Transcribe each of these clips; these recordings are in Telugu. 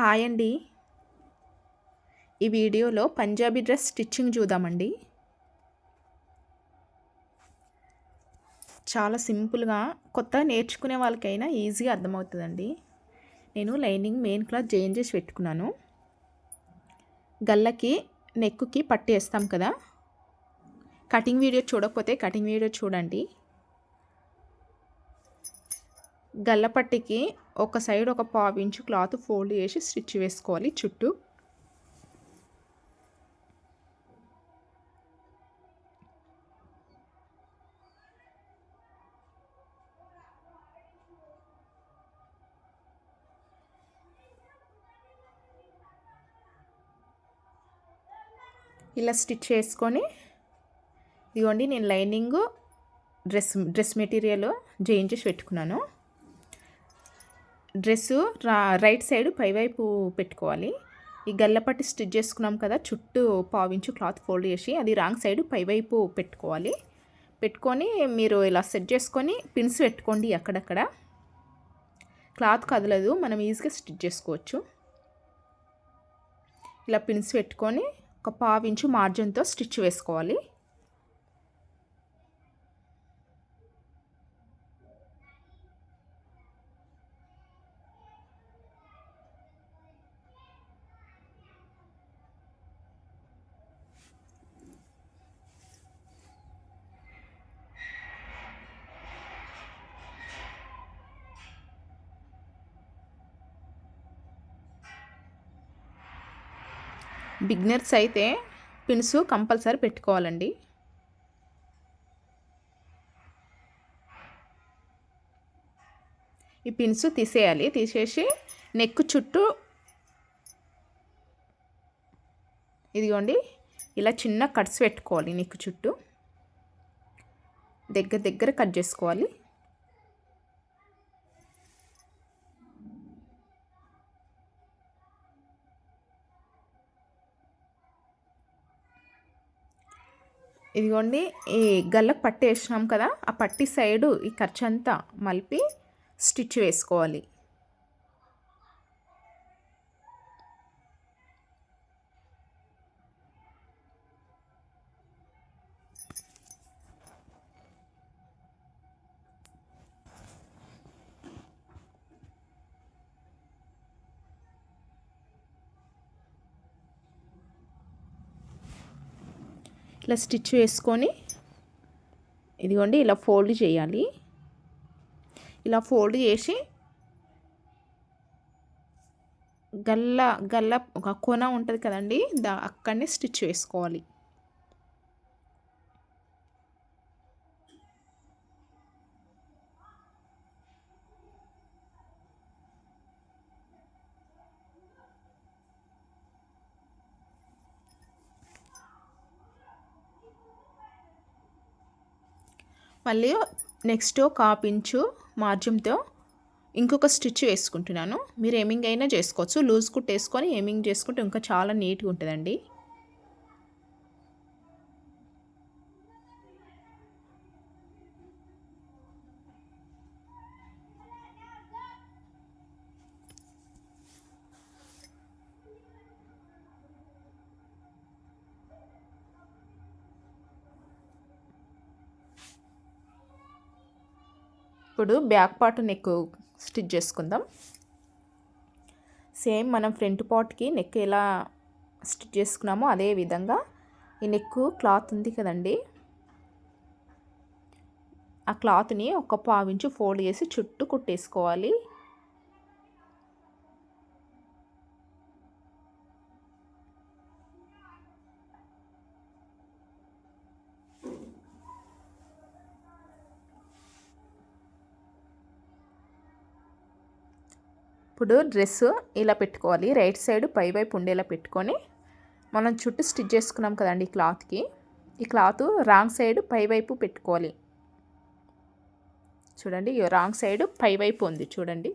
హాయ్ అండి. ఈ వీడియోలో పంజాబీ డ్రెస్ స్టిచ్చింగ్ చూద్దామండి. చాలా సింపుల్గా కొత్త నేర్చుకునే వాళ్ళకైనా ఈజీగా అర్థమవుతుందండి. నేను లైనింగ్ మెయిన్ క్లాత్ చేంజ్ చేసి పెట్టుకున్నాను. గల్లకి నెక్కుకి పట్టి వేస్తాం కదా. కటింగ్ వీడియో చూడకపోతే కటింగ్ వీడియో చూడండి. గల్లపట్టికి ఒక సైడ్ ఒక పావు ఇంచు క్లాత్ ఫోల్డ్ చేసి స్టిచ్ వేసుకోవాలి చుట్టూ. ఇలా స్టిచ్ చేసుకొని ఇదిగోండి నేను లైనింగ్ డ్రెస్ డ్రెస్ మెటీరియల్ చేసి పెట్టుకున్నాను. డ్రెస్సు రైట్ సైడ్ పైవైపు పెట్టుకోవాలి. ఈ గల్లపట్టి స్టిచ్ చేసుకున్నాం కదా చుట్టూ పావించు క్లాత్ ఫోల్డ్ చేసి అది రాంగ్ సైడ్ పైవైపు పెట్టుకోవాలి. పెట్టుకొని మీరు ఇలా సెట్ చేసుకొని పిన్స్ పెట్టుకోండి అక్కడక్కడ. క్లాత్ కదలదు మనం ఈజీగా స్టిచ్ చేసుకోవచ్చు. ఇలా పిన్స్ పెట్టుకొని ఒక పావించు మార్జిన్తో స్టిచ్ వేసుకోవాలి. బిగ్నర్స్ అయితే పిన్స్ కంపల్సరీ పెట్టుకోవాలండి. ఈ పిన్స్ తీసేయాలి తీసేసి నెక్ చుట్టూ ఇదిగోండి ఇలా చిన్న కట్స్ పెట్టుకోవాలి నెక్ చుట్టూ. దగ్గర దగ్గర కట్ చేసుకోవాలి. ఇదిగోండి ఈ గల్లకు పట్టి వేసినాం కదా ఆ పట్టి సైడు ఈ ఖర్చు అంతా మలిపి స్టిచ్ వేసుకోవాలి. ఇట్లా స్టిచ్ వేసుకొని ఇదిగోండి ఇలా ఫోల్డ్ చేయాలి. ఇలా ఫోల్డ్ చేసి గల్ల గల్ల ఒక కొన ఉంటుంది కదండి దా అక్కడనే స్టిచ్ వేసుకోవాలి మళ్ళీ నెక్స్ట్ ఒక హాఫ్ ఇంచు మార్జిన్తో ఇంకొక స్టిచ్ వేసుకుంటున్నాను. మీరు ఏమింగ్ అయినా చేసుకోవచ్చు. లూజ్ కుట్టేసుకొని ఏమింగ్ చేసుకుంటే ఇంకా చాలా నీట్గా ఉంటుందండి. ఇప్పుడు బ్యాక్ పార్ట్ నెక్ స్టిచ్ చేసుకుందాం. సేమ్ మనం ఫ్రంట్ పార్ట్కి నెక్ ఎలా స్టిచ్ చేసుకున్నామో అదే విధంగా ఈ నెక్ క్లాత్ ఉంది కదండి. ఆ క్లాత్ని ఒక పావించి ఫోల్డ్ చేసి చుట్టూ కుట్టేసుకోవాలి. ఇప్పుడు డ్రెస్ ఇలా పెట్టుకోవాలి. రైట్ సైడ్ పై వైపు ఉండేలా పెట్టుకొని మనం చుట్టూ స్టిచ్ చేసుకున్నాం కదండి ఈ క్లాత్కి. ఈ క్లాత్ రాంగ్ సైడ్ పై వైపు పెట్టుకోవాలి. చూడండి రాంగ్ సైడ్ పై వైపు ఉంది చూడండి.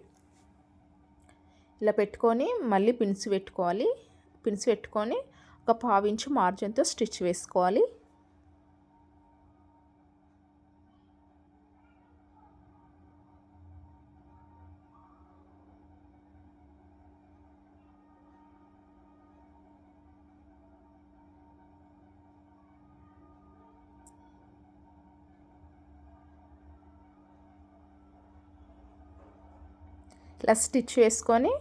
ఇలా పెట్టుకొని మళ్ళీ పిన్స్ పెట్టుకోవాలి. పిన్స్ పెట్టుకొని ఒక పావించు మార్జిన్తో స్టిచ్ వేసుకోవాలి. ఇలా స్టిచ్ వేసుకొని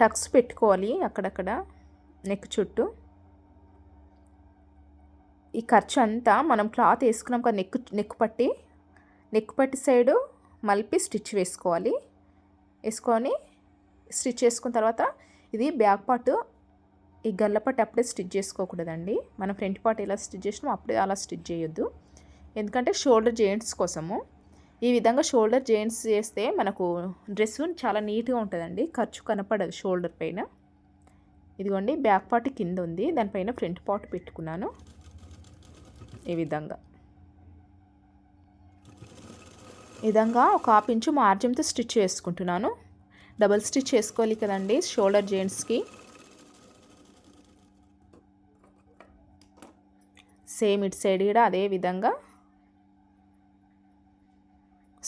టక్స్ పెట్టుకోవాలి అక్కడక్కడ నెక్ చుట్టూ. ఈ ఖర్చు అంతా మనం క్లాత్ వేసుకున్నాం కదా నెక్ నెక్ పట్టి. నెక్ పట్టి సైడు మలిపి స్టిచ్ వేసుకోవాలి. వేసుకొని స్టిచ్ చేసుకున్న తర్వాత ఇది బ్యాక్ పార్ట్ ఈ గల్లపట్టి అప్పుడే స్టిచ్ చేసుకోకూడదండి. మనం ఫ్రంట్ పార్ట్ ఎలా స్టిచ్ చేసినామో అప్పుడే అలా స్టిచ్ చేయొద్దు. ఎందుకంటే షోల్డర్ జాయింట్స్ కోసము. ఈ విధంగా షోల్డర్ జాయింట్స్ చేస్తే మనకు డ్రెస్ చాలా నీట్గా ఉంటుందండి. ఖర్చు కనపడదు షోల్డర్ పైన. ఇదిగోండి బ్యాక్ పార్ట్ కింద ఉంది. దానిపైన ఫ్రంట్ పార్ట్ పెట్టుకున్నాను. ఈ విధంగా. విధంగా ఒక హాఫ్ ఇంచు మార్జిన్తో స్టిచ్ చేసుకుంటున్నాను. డబల్ స్టిచ్ చేసుకోవాలి కదండి షోల్డర్ జాయింట్స్కి. సేమ్ ఇటు సైడ్ కూడా అదే విధంగా.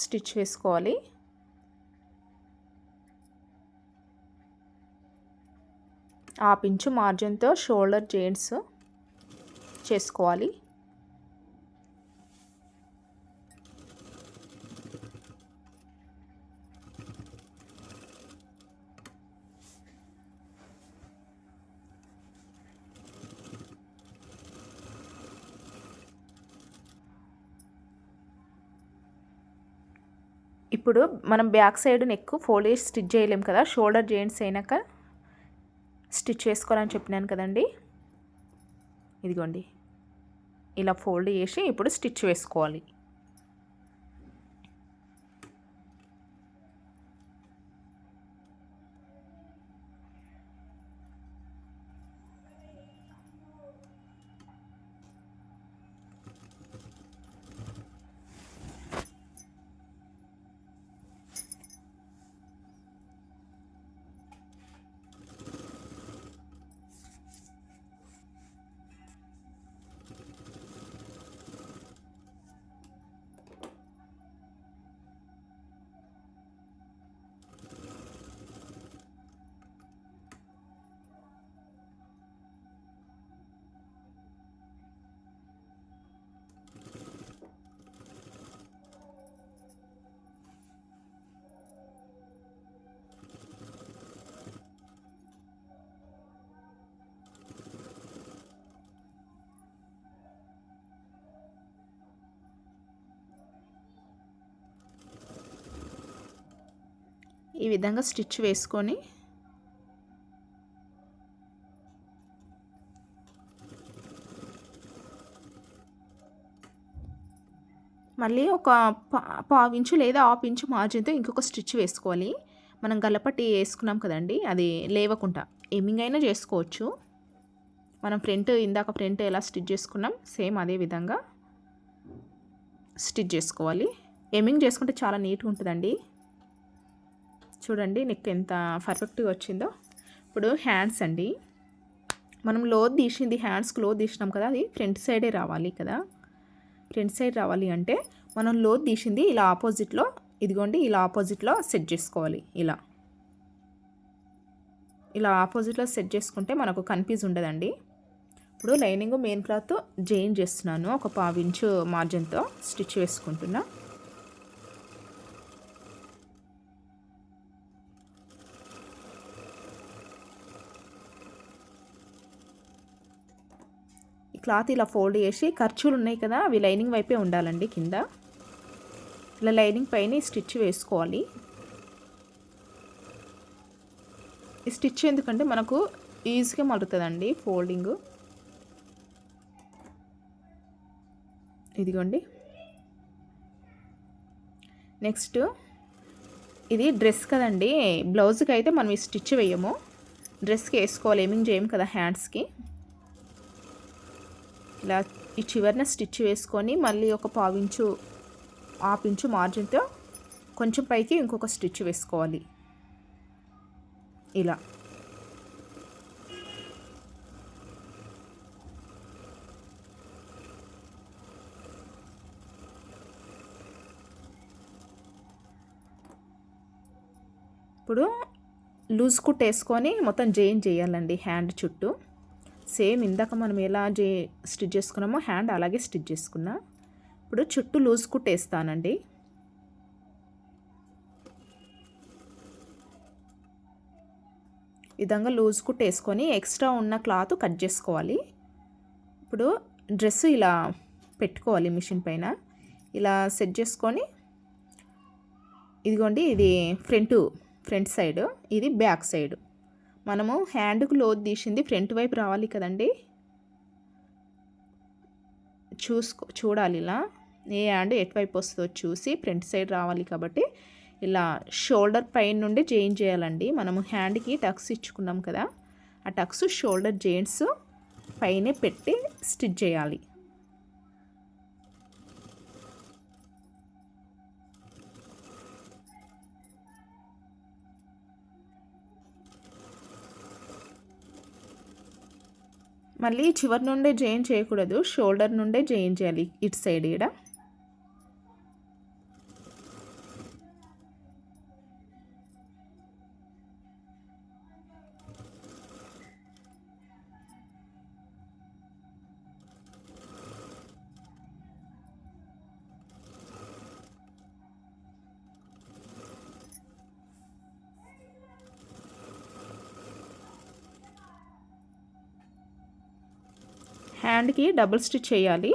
స్టిచ్ వేసుకోవాలి ఆ పించు మార్జిన్తో షోల్డర్ జెయింట్స్ చేసుకోవాలి. ఇప్పుడు మనం బ్యాక్ సైడ్ నెక్ ఫోల్డ్ చేసి స్టిచ్ చేయలేం కదా షోల్డర్ జాయింట్స్ అయినాక స్టిచ్ చేసుకోవాలని చెప్పినాను కదండి. ఇదిగోండి. ఇలా ఫోల్డ్ చేసి ఇప్పుడు స్టిచ్ వేసుకోవాలి. ఈ విధంగా స్టిచ్ వేసుకొని మళ్ళీ ఒక పావు ఇంచు లేదా హాఫ్ ఇంచు మార్జిన్తో ఇంకొక స్టిచ్ వేసుకోవాలి. మనం గల్లపట్టి వేసుకున్నాం కదండి అది లేవకుండా. ఎమ్మింగ్ అయినా చేసుకోవచ్చు. మనం ఫ్రంట్ ఇందాక ఫ్రంట్ ఎలా స్టిచ్ చేసుకున్నాం సేమ్ అదే విధంగా స్టిచ్ చేసుకోవాలి. ఎమ్మింగ్ చేసుకుంటే చాలా నీట్గా ఉంటుందండి. చూడండి నెక్ ఎంత పర్ఫెక్ట్గా వచ్చిందో. ఇప్పుడు హ్యాండ్స్ అండి. మనం లోత్ తీసింది హ్యాండ్స్ క్లోత్ తీసినాం కదా అది ఫ్రంట్ సైడే రావాలి కదా. ఫ్రంట్ సైడ్ రావాలి అంటే మనం లోత్ తీసింది ఇలా ఆపోజిట్లో ఇదిగోండి ఇలా ఆపోజిట్లో సెట్ చేసుకోవాలి ఇలా. ఇలా ఆపోజిట్లో సెట్ చేసుకుంటే మనకు కన్ఫ్యూజ్ ఉండదండి. ఇప్పుడు లైనింగ్ మెయిన్ క్లాత్ జాయిన్ చేస్తున్నాను ఒక పావించు మార్జిన్తో స్టిచ్ వేసుకుంటున్నా. క్లాత్ ఇలా ఫోల్డ్ చేసి ఖర్చులు ఉన్నాయి కదా అవి లైనింగ్ వైపే ఉండాలండి కింద. ఇలా లైనింగ్ పైన స్టిచ్ వేసుకోవాలి. ఈ స్టిచ్ ఎందుకంటే మనకు ఈజీగా మలుతుందండి ఫోల్డింగ్. ఇదిగోండి. నెక్స్ట్ ఇది డ్రెస్ కదండి బ్లౌజ్కి అయితే మనం ఈ స్టిచ్ వేయము. డ్రెస్కి వేసుకోవాలి ఏమింగ్ చేయము కదా హ్యాండ్స్కి. ఇలా ఈ చివరిన స్టిచ్ వేసుకొని మళ్ళీ ఒక పావించు ఆపించు మార్జిన్తో కొంచెం పైకి ఇంకొక స్టిచ్ వేసుకోవాలి. ఇలా. ఇప్పుడు లూజ్ కుట్ వేసుకొని మొత్తం జైన్ చేయాలండి హ్యాండ్ చుట్టూ. సేమ్ ఇందాక మనం ఎలా చే స్టిచ్ చేసుకున్నామో హ్యాండ్ అలాగే స్టిచ్ చేసుకున్నా. ఇప్పుడు చుట్టూ లూజ్ కుట్టేస్తానండి విధంగా లూజ్ కుట్టేసుకొని ఎక్స్ట్రా ఉన్న క్లాత్ కట్ చేసుకోవాలి. ఇప్పుడు డ్రెస్ ఇలా పెట్టుకోవాలి మిషన్ పైన. ఇలా సెట్ చేసుకొని ఇదిగోండి ఇది ఫ్రంట్ ఫ్రంట్ సైడ్ ఇది బ్యాక్ సైడ్. మనము హ్యాండ్కు లోతు తీసింది ఫ్రంట్ వైపు రావాలి కదండి. చూసుకో చూడాలి ఇలా. ఏ హ్యాండ్ ఎటువైపు వస్తుందో చూసి ఫ్రంట్ సైడ్ రావాలి కాబట్టి ఇలా షోల్డర్ పైన నుండి జాయిన్ చేయాలండి. మనము హ్యాండ్కి టక్స్ ఇచ్చుకున్నాం కదా ఆ టక్స్ షోల్డర్ జాయింట్స్ పైనే పెట్టి స్టిచ్ చేయాలి. మళ్ళీ చివరి నుండే జాయిన్ చేయకూడదు షోల్డర్ నుండే జాయిన్ చేయాలి ఇటు సైడ్ ఈడ. హ్యాండ్కి డబుల్ స్టిచ్ చేయాలి.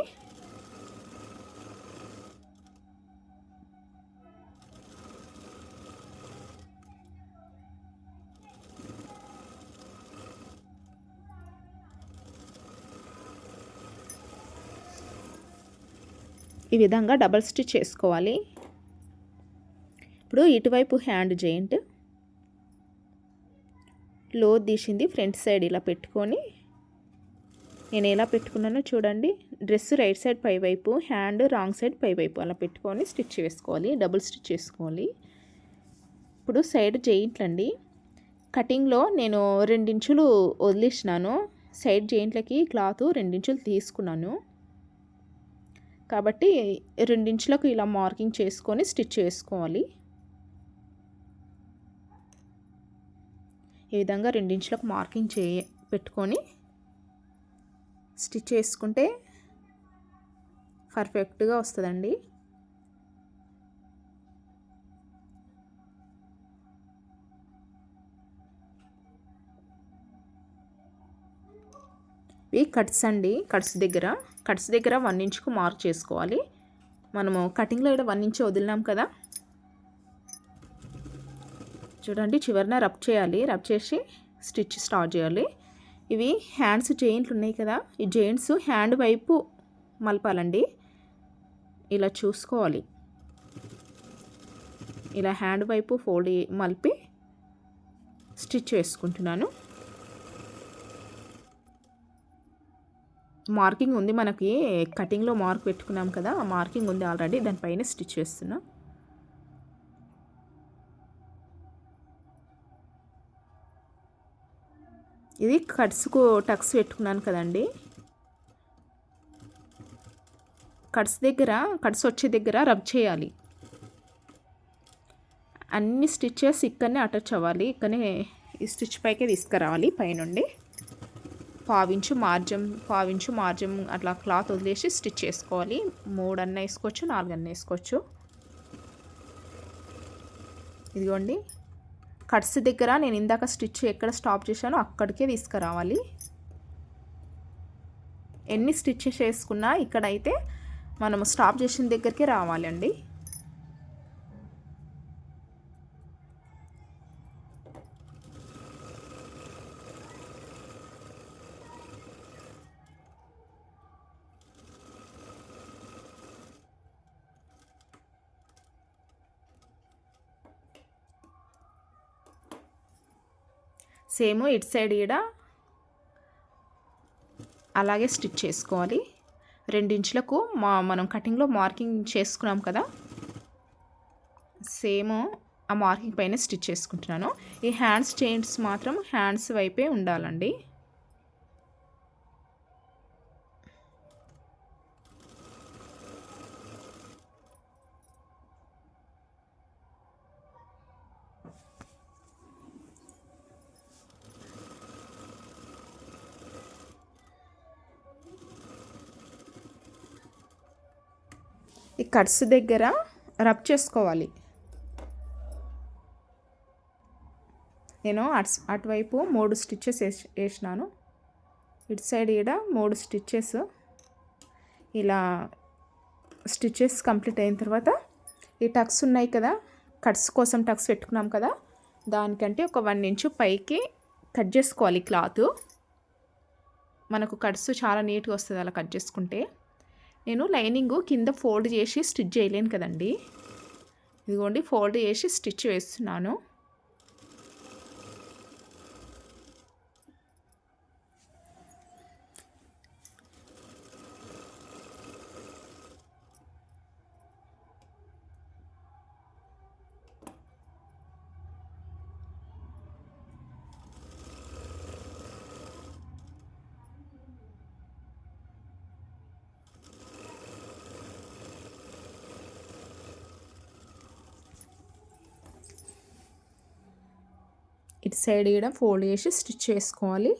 ఈ విధంగా డబల్ స్టిచ్ చేసుకోవాలి. ఇప్పుడు ఇటువైపు హ్యాండ్ జాయింట్. లో తీసింది ఫ్రంట్ సైడ్ ఇలా పెట్టుకొని నేను ఎలా పెట్టుకున్నానో చూడండి. డ్రెస్ రైట్ సైడ్ పై వైపు హ్యాండ్ రాంగ్ సైడ్ పై వైపు అలా పెట్టుకొని స్టిచ్ వేసుకోవాలి డబుల్ స్టిచ్ చేసుకోవాలి. ఇప్పుడు సైడ్ జెయింట్లు కటింగ్లో నేను రెండించులు వదిలేసినాను. సైడ్ జెయింట్లకి క్లాత్ రెండించులు తీసుకున్నాను. కాబట్టి రెండించులకు ఇలా మార్కింగ్ చేసుకొని స్టిచ్ చేసుకోవాలి. ఈ విధంగా రెండించులకు మార్కింగ్ చే పెట్టుకొని స్టిచ్ చేసుకుంటే పర్ఫెక్ట్గా వస్తుందండి. ఇవి కట్స్ అండి కట్స్ దగ్గర. కట్స్ దగ్గర వన్ ఇంచుకు మార్క్ చేసుకోవాలి. మనము కటింగ్లో ఇక్కడ వన్ ఇంచ్ వదిలినాం కదా. చూడండి చివరిన రబ్ చేయాలి. రబ్ చేసి స్టిచ్ స్టార్ట్ చేయాలి. ఇవి హ్యాండ్స్ జెయింట్లు ఉన్నాయి కదా ఈ జెయింట్స్ హ్యాండ్ వైపు మలపాలండి. ఇలా చూసుకోవాలి. ఇలా హ్యాండ్ వైపు ఫోల్డ్ మలిపి స్టిచ్ వేసుకుంటున్నాను మార్కింగ్ ఉంది మనకి కటింగ్లో మార్క్ పెట్టుకున్నాం కదా ఆ మార్కింగ్ ఉంది ఆల్రెడీ దానిపైన స్టిచ్ చేస్తున్నాను ఇది కట్స్కు టక్స్ పెట్టుకున్నాను కదండి. కట్స్ దగ్గర కట్స్ వచ్చే దగ్గర రబ్ చేయాలి. అన్ని స్టిచ్చెస్ ఇక్కడనే అటాచ్ అవ్వాలి. ఇక్కడనే ఈ స్టిచ్ పైకే తీసుకురావాలి పైనుండి. పావించు మార్జం పావించు మార్జం అట్లా క్లాత్ వదిలేసి స్టిచ్ చేసుకోవాలి. మూడు అన్న వేసుకోవచ్చు నాలుగన్న వేసుకోవచ్చు. ఇదిగోండి. కట్స్ దగ్గర నేను ఇందాక స్టిచ్ ఎక్కడ స్టాప్ చేశానో అక్కడికే తీసుకురావాలి. ఎన్ని స్టిచ్చెస్ వేసుకున్నా ఇక్కడైతే మనము స్టాప్ చేసిన దగ్గరికి రావాలండి. సేమ్ ఇటు సైడ్ ఈడ అలాగే స్టిచ్ చేసుకోవాలి. రెండించులకు మా మనం కటింగ్లో మార్కింగ్ చేసుకున్నాం కదా. సేమ్ ఆ మార్కింగ్ పైన స్టిచ్ చేసుకుంటున్నాను. ఈ హ్యాండ్స్ చైన్స్ మాత్రం హ్యాండ్స్ వైపే ఉండాలండి. ఈ కట్స్ దగ్గర రబ్ చేసుకోవాలి. నేను అటు అటువైపు మూడు స్టిచ్చెస్ వేసి వేసినాను. ఇటు సైడ్ ఈడ మూడు స్టిచ్చెస్. ఇలా స్టిచ్చెస్ కంప్లీట్ అయిన తర్వాత ఈ టక్స్ ఉన్నాయి కదా కట్స్ కోసం టక్స్ పెట్టుకున్నాం కదా దానికంటే ఒక వన్ ఇంచు పైకి కట్ చేసుకోవాలి క్లాత్. మనకు కట్స్ చాలా నీట్గా వస్తుంది అలా కట్ చేసుకుంటే. నేను లైనింగ్ కింద ఫోల్డ్ చేసి స్టిచ్ చేయలేను కదండి. ఇదిగోండి ఫోల్డ్ చేసి స్టిచ్ వేస్తున్నాను. ఇటు సైడ్ కూడా ఫోల్డ్ చేసి స్టిచ్ చేసుకోవాలి.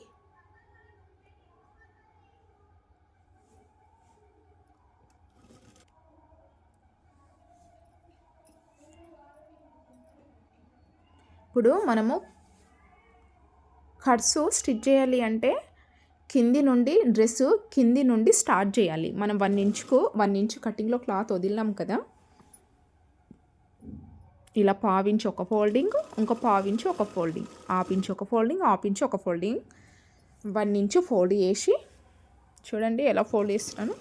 ఇప్పుడు మనము కట్స్ స్టిచ్ చేయాలి అంటే కింది నుండి డ్రెస్ కింది నుండి స్టార్ట్ చేయాలి. మనం వన్ ఇంచుకు వన్ ఇంచు కటింగ్లో క్లాత్ వదిలినాం కదా. ఇలా పావించి ఒక ఫోల్డింగ్ ఇంకో పావించి ఒక ఫోల్డింగ్. ఆపించి ఒక ఫోల్డింగ్ ఆపించి ఒక ఫోల్డింగ్. వన్ ఇంచు ఫోల్డ్ చేసి చూడండి ఎలా ఫోల్డ్ చేస్తున్నాను.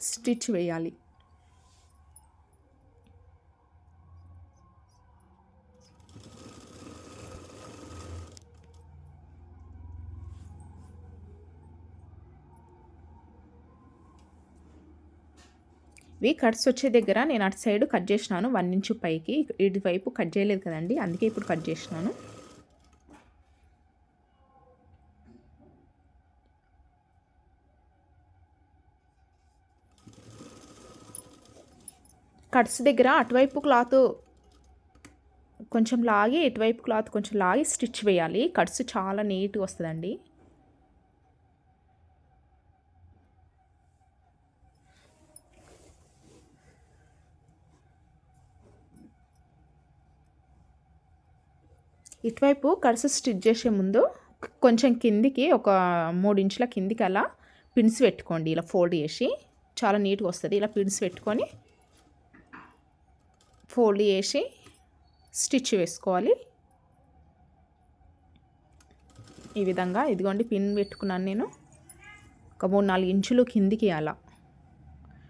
స్టిచ్ వేయాలి. ఇవి కట్స్ వచ్చే దగ్గర నేను అటు సైడ్ కట్ చేసినాను వన్ ఇంచు పైకి. ఇటువైపు కట్ చేయలేదు కదండి అందుకే ఇప్పుడు కట్ చేసినాను. కట్స్ దగ్గర అటువైపు క్లాత్ కొంచెం లాగి ఇటువైపు క్లాత్ కొంచెం లాగి స్టిచ్ వేయాలి. కట్స్ చాలా నీట్గా వస్తుందండి. ఇటువైపు కడుసు స్టిచ్ చేసే ముందు కొంచెం కిందికి ఒక మూడు ఇంచుల కిందికి అలా పిన్స్ పెట్టుకోండి. ఇలా ఫోల్డ్ చేసి చాలా నీట్గా వస్తుంది. ఇలా పిన్స్ పెట్టుకొని ఫోల్డ్ చేసి స్టిచ్ వేసుకోవాలి. ఈ విధంగా ఇదిగోండి పిన్ పెట్టుకున్నాను నేను. ఒక మూడు నాలుగు ఇంచులు కిందికి అలా.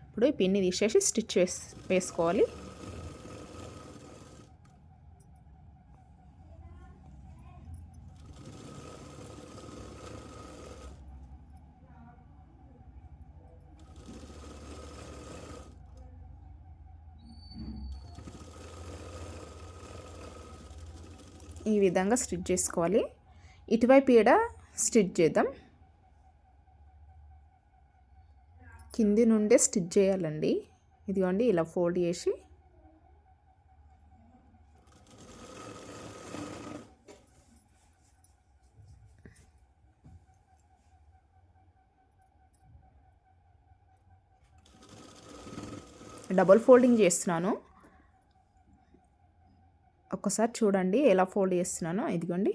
ఇప్పుడు ఈ పిన్ని తీసేసి స్టిచ్ వేస్ వేసుకోవాలి. ఈ విధంగా స్టిచ్ చేసుకోవాలి. ఇటువైపు ఈడ స్టిచ్ చేద్దాం. కింది నుండే స్టిచ్ చేయాలండి. ఇదిగోండి ఇలా ఫోల్డ్ చేసి. డబల్ ఫోల్డింగ్ చేస్తున్నాను. ఒక్కసారి చూడండి ఎలా ఫోల్డ్ చేస్తున్నానో. ఇదిగోండి.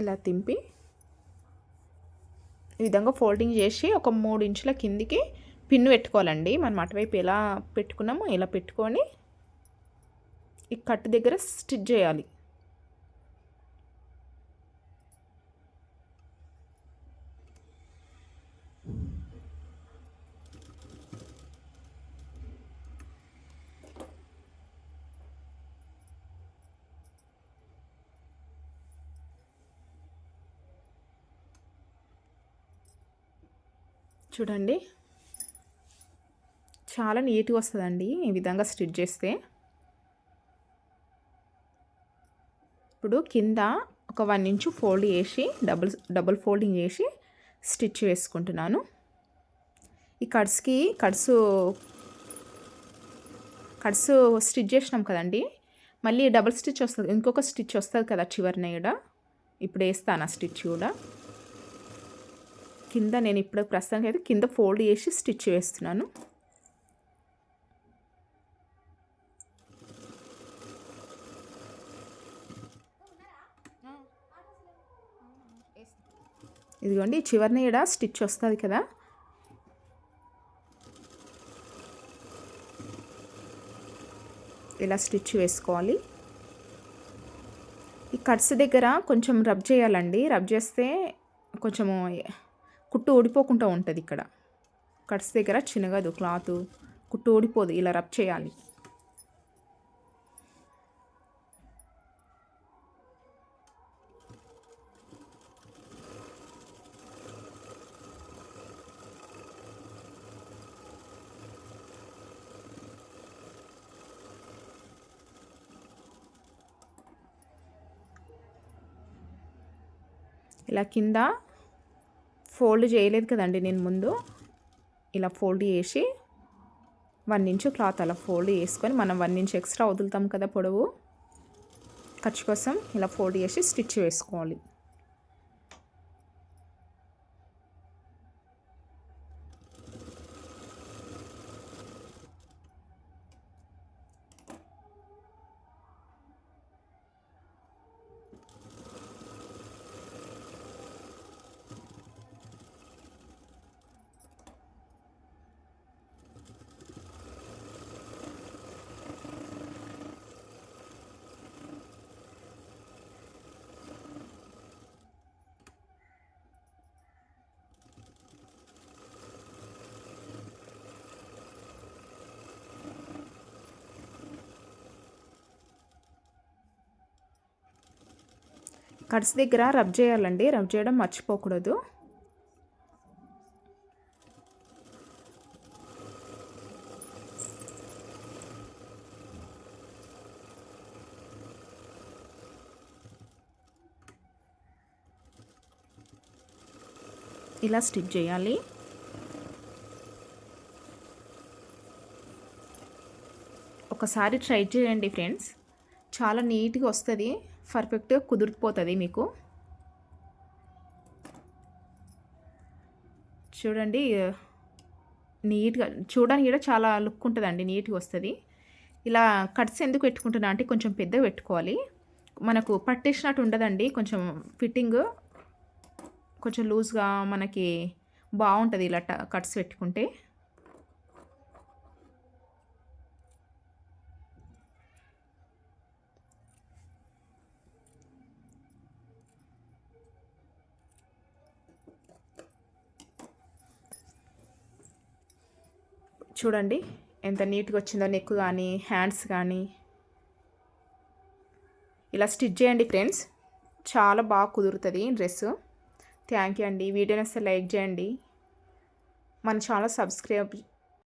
ఇలా తింపి విధంగా ఫోల్డింగ్ చేసి ఒక మూడు ఇంచుల కిందికి పిన్ను పెట్టుకోవాలండి. మనం అటువైపు ఎలా పెట్టుకున్నామో ఇలా పెట్టుకొని ఈ కట్ దగ్గర స్టిచ్ చేయాలి. చూడండి. చాలా నీట్గా వస్తుందండి ఈ విధంగా స్టిచ్ చేస్తే. ఇప్పుడు కింద ఒక వన్ ఇంచు ఫోల్డ్ చేసి డబుల్ డబుల్ ఫోల్డింగ్ చేసి స్టిచ్ వేసుకుంటున్నాను ఈ కడ్స్కి కడ్సు కడ్సు స్టిచ్ చేసినాం కదండి. మళ్ళీ డబుల్ స్టిచ్ వస్తుంది ఇంకొక స్టిచ్ వస్తుంది కదా చివరిన కూడా ఇప్పుడు వేస్తాను ఆ స్టిచ్ కూడా. కింద నేను ఇప్పుడు ప్రస్తుతానికి అయితే కింద ఫోల్డ్ చేసి స్టిచ్ వేస్తున్నాను ఇదిగోండి చివరిన ఇక్కడ స్టిచ్ వస్తుంది కదా. ఇలా స్టిచ్ వేసుకోవాలి. ఈ కట్స్ దగ్గర కొంచెం రబ్ చేయాలండి. రబ్ చేస్తే కొంచెము కుట్టు ఓడిపోకుండా ఉంటుంది ఇక్కడ. కట్స్ దగ్గర చిన్నగదు క్లాత్ కుట్టు ఓడిపోదు ఇలా రబ్ చేయాలి. ఇలా కింద ఫోల్డ్ చేయలేదు కదండి నేను ముందు. ఇలా ఫోల్డ్ చేసి వన్ ఇంచు క్లాత్ అలా ఫోల్డ్ చేసుకొని మనం వన్ ఇంచ్ ఎక్స్ట్రా వదులుతాం కదా పొడవు. ఖర్చు కోసం ఇలా ఫోల్డ్ చేసి స్టిచ్ వేసుకోవాలి. కట్స్ దగ్గర రబ్ చేయాలండి. రబ్ చేయడం మర్చిపోకూడదు. ఇలా స్టిచ్ చేయాలి. ఒకసారి ట్రై చేయండి ఫ్రెండ్స్. చాలా నీట్గా వస్తుంది. పర్ఫెక్ట్గా కుదిరిపోతుంది మీకు. చూడండి నీట్గా చూడడానికి కూడా చాలా లుక్ ఉంటుందండి నీట్గా వస్తుంది. ఇలా కట్స్ ఎందుకు పెట్టుకుంటున్నా అంటే కొంచెం పెద్దగా పెట్టుకోవాలి. మనకు పట్టేసినట్టు ఉండదండి కొంచెం ఫిట్టింగ్ కొంచెం లూజ్గా మనకి బాగుంటుంది ఇలా కట్స్ పెట్టుకుంటే. చూడండి ఎంత నీట్గా వచ్చిందో నెక్ కానీ హ్యాండ్స్ కానీ ఇలా స్టిచ్ చేయండి ఫ్రెండ్స్. చాలా బాగా కుదురుతుంది డ్రెస్ థ్యాంక్ యూ అండి. వీడియోని వస్తే లైక్ చేయండి. మన ఛానల్ సబ్స్క్రైబ్